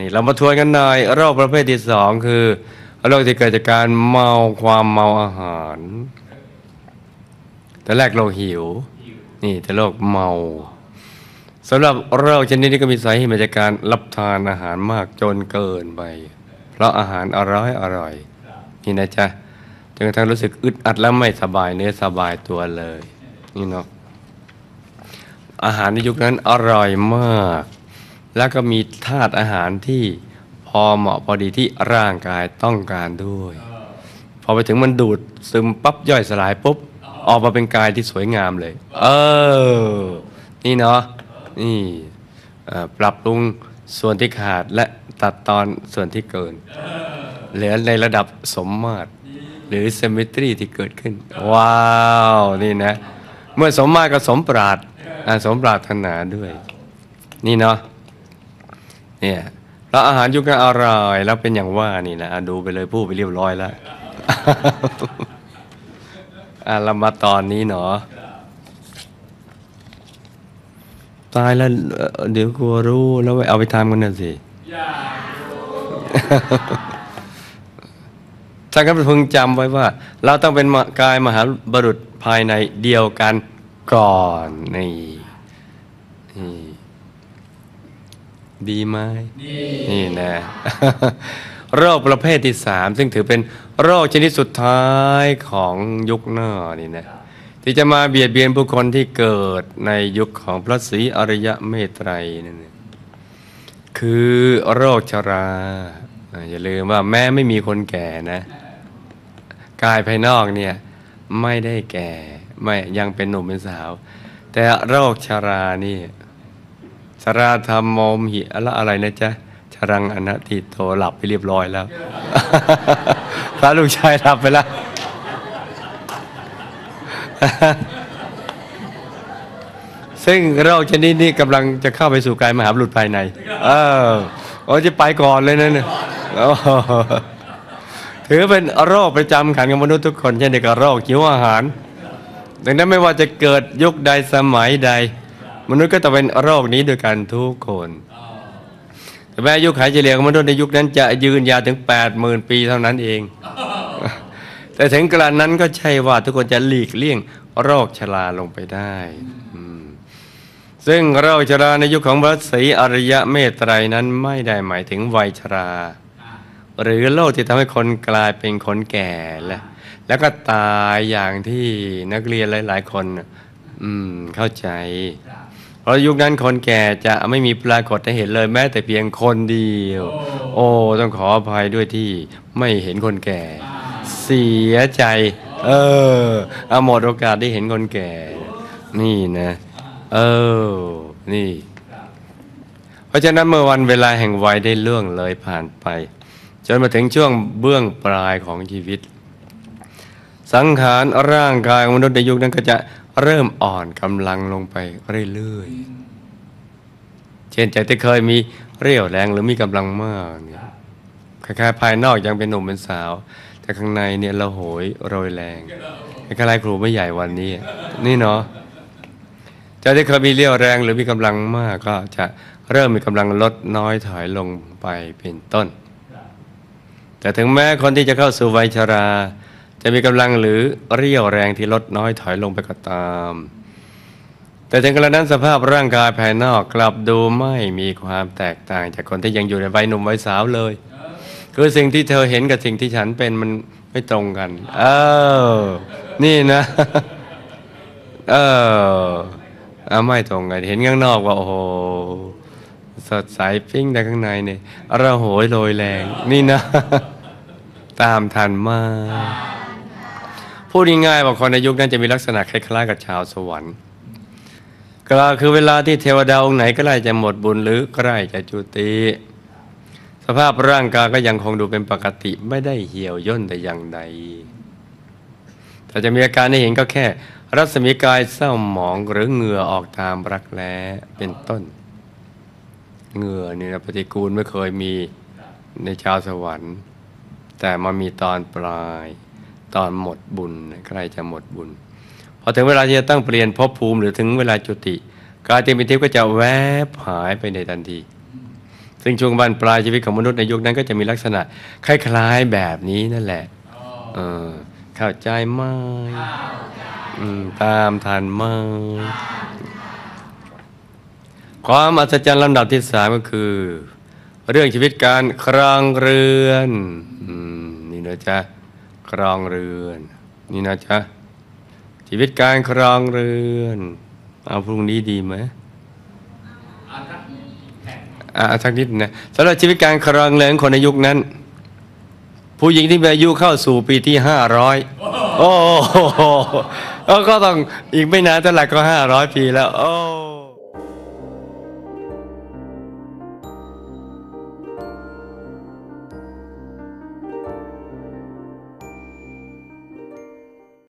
นี่เรามาทวนกันหน่อยโรคประเภทที่สองคือโรคที่เกิดจากการเมาความเมาอาหารแต่แรกเราหิว นี่แต่โรคเมาสำหรับโรคชนิดนี้ก็มีสาเหตุมาจากการรับทานอาหารมากจนเกินไป เพราะอาหารอร่อยอร่อย นี่นะจ๊ะจนกระทั่งรู้สึกอึดอัดและไม่สบายเนื้อสบายตัวเลย นี่เนาะอาหารในยุคนั้นอร่อยมาก แล้วก็มีธาตุอาหารที่พอเหมาะพอดีที่ร่างกายต้องการด้วย พอไปถึงมันดูดซึมปั๊บย่อยสลายปุ๊บออกมาเป็นกายที่สวยงามเลย เออ นี่เนาะนี่เอ่อปรับปรุงส่วนที่ขาดและตัดตอนส่วนที่เกิน เหลือในระดับสมมาตรหรือ symmetry ที่เกิดขึ้น ว้าว นี่นะ เมื่อสมมาตรก็สมปราดอ่าสมปรารถนาด้วย นี่เนาะ เนี่ยแล้วอาหารยุคนั้นอร่อยแล้วเป็นอย่างว่านี่นะดูไปเลยพูดไปเรียบร้อยแล้วอะเรามาตอนนี้เนาะตายแล้วเอ่อเดี๋ยวกลัวรู้แล้วเอาไปทำกันน่ะสิท่านก็พึงจำไว้ว่า เราต้องเป็นกายมหาบรุษภายในเดียวกันก่อนนี่นี่ ดีไหมนี่นะโรคประเภทที่สามซึ่งถือเป็นโรคชนิดสุดท้ายของยุคหน้านี่นะที่จะมาเบียดเบียนผู้คนที่เกิดในยุคของพระศรีอริยเมตไตรนั่นเองคือโรคชราอ่าอย่าลืมว่าแม้ไม่มีคนแก่นะ กายภายนอกเนี่ยไม่ได้แก่ไม่ยังเป็นหนุ่มเป็นสาว แต่โรคชรานี่ ชราธรรมโมมหิอะไรอะไรนะจ๊ะชรังอนัตติโตหลับไปเรียบร้อยแล้ว พระลูกชายหลับไปแล้ว ซึ่งโรคชนิดนี้กำลังจะเข้าไปสู่กายมหาบุรุษภายใน เออโอ้จะไปก่อนเลยนะเนี่ยโอ้โหถือเป็นโรคประจำขันของมนุษย์ทุกคนเช่นเดียวกับโรคหิวอาหาร ดังนั้นไม่ว่าจะเกิดยุคใดสมัยใด มนุษย์ก็ต้องเป็นโรคนี้ด้วยกันทุกคนแต่แม้อายุขัยเฉลี่ยของมนุษย์ในยุคนั้นจะยืนยาวถึง 8 0,000 ปีเท่านั้นเอง แต่ถึงกระนั้นก็ใช่ว่าทุกคนจะหลีกเลี่ยงโรคชราลงไปได้อืมซึ่งโรคชราในยุคของพระศรีอริยะเมตไตรนั้นไม่ได้หมายถึงวัยชรา หรือโรคที่ทำให้คนกลายเป็นคนแก่และแล้วก็ตายอย่างที่นักเรียนหลาย ๆ คน อืมเข้าใจ เพราะยุคนั้นคนแก่จะไม่มีปรากฏให้เห็นเลยแม้แต่เพียงคนเดียว โอ้ต้องขออภัยด้วยที่ไม่เห็นคนแก่ เสียใจ เออเอาหมดโอกาสได้เห็นคนแก่ นี่นะ เออ นี่ เพราะฉะนั้นเมื่อวันเวลาแห่งวัยได้ล่วงเลยผ่านไป จนมาถึงช่วงเบื้องปลายของชีวิต สังขารร่างกายของมนุษย์ในยุคนั้นก็จะ เริ่มอ่อนกำลังลงไปเรื่อยๆ เช่นจากที่เคยมีเรี่ยวแรงหรือมีกำลังมากเนี่ยคล้ายๆภายนอกยังเป็นหนุ่มเป็นสาว แต่ข้างในเนี่ยเราโหยโรยแรงคล้ายๆครูไม่ใหญ่วันนี้ นี่เนาะจากที่เคยมีเรี่ยวแรงหรือมีกำลังมากก็จะเริ่มมีกำลังลดน้อยถอยลงไปเป็นต้น แต่ถึงแม้คนที่จะเข้าสู่วัยชรา จะมีกำลังหรือเรี่ยวแรงที่ลดน้อยถอยลงไปก็ตาม แต่ถึงกระนั้นสภาพร่างกายภายนอกกลับดูไม่มีความแตกต่าง จากคนที่ยังอยู่ในวัยหนุ่มวัยสาวเลย คือสิ่งที่เธอเห็นกับสิ่งที่ฉันเป็นมันไม่ตรงกัน เออ นี่นะ เอออาไม่ตรงกันเห็นข้างนอกว่า โอ้โหสดใสปิ้งแต่ข้างในเนี่ยระโหยโรยแรง นี่นะ ตามทันมาก พูดง่ายๆว่าคนในยุคนั้นจะมีลักษณะคล้ายๆกับชาวสวรรค์กล่าวคือเวลาที่เทวดาองค์ไหนใกล้จะหมดบุญหรือใกล้จะจุติสภาพร่างกายก็ยังคงดูเป็นปกติไม่ได้เหี่ยวย่นแต่อย่างใดแต่จะมีอาการให้เห็นก็แค่ รัศมีกายเศร้าหมองหรือเหงื่อออกตามรักแร้เป็นต้นเหงื่อนี่นะปฏิกูลไม่เคยมีในชาวสวรรค์ แต่มามีตอนปลาย ตอนหมดบุญใกล้จะหมดบุญพอถึงเวลาที่จะต้องเปลี่ยนภพภูมิหรือถึงเวลาจุติกายที่เป็นทิพย์ก็จะแวบหายไปในทันที ซึ่งช่วงบันปลายชีวิตของมนุษย์ในยุคนั้นก็จะมีลักษณะ คล้ายๆแบบนี้นั่นแหละเออเข้าใจไหมตามทันไหมความอัศจรรย์ลำดับที่สามก็คือ เรื่องชีวิตการครองเรือนอนี่นะจ๊ะ ครองเรือน นี่นะจ๊ะ ชีวิตการครองเรือน เอาพรุ่งนี้ดีไหมอ่าสักนิดนะสำหรับชีวิตการครองเรือนคนในยุคนั้น ผู้หญิงที่มีอายุเข้าสู่ปีที่ห้าร้อยโอ้โหก็ต้องอีกไม่นานเท่าไหร่ก็ห้าร้อยปีแล้ว โอ้